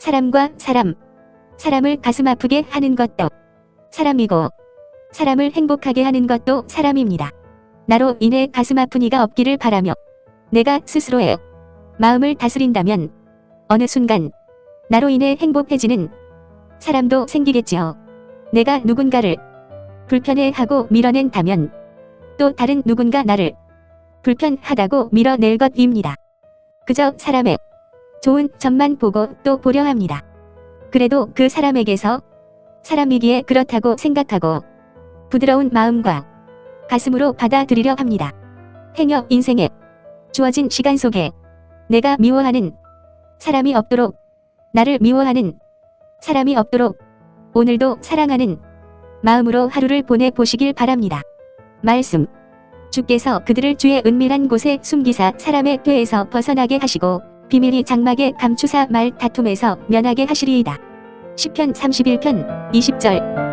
사람과 사람, 사람을 가슴 아프게 하는 것도 사람이고 사람을 행복하게 하는 것도 사람입니다. 나로 인해 가슴 아픈 이가 없기를 바라며 내가 스스로의 마음을 다스린다면 어느 순간 나로 인해 행복해지는 사람도 생기겠지요. 내가 누군가를 불편해하고 밀어낸다면 또 다른 누군가 나를 불편하다고 밀어낼 것입니다. 그저 사람의 좋은 점만 보고 또 보려 합니다. 그래도 그 사람에게서 사람이기에 그렇다고 생각하고 부드러운 마음과 가슴으로 받아들이려 합니다. 행여 인생에 주어진 시간 속에 내가 미워하는 사람이 없도록 나를 미워하는 사람이 없도록 오늘도 사랑하는 마음으로 하루를 보내 보시길 바랍니다. 말씀 주께서 그들을 주의 은밀한 곳에 숨기사 사람의 꾀에서 벗어나게 하시고 비밀이 장막에 감추사 말 다툼에서 면하게 하시리이다. 10편 31편 20절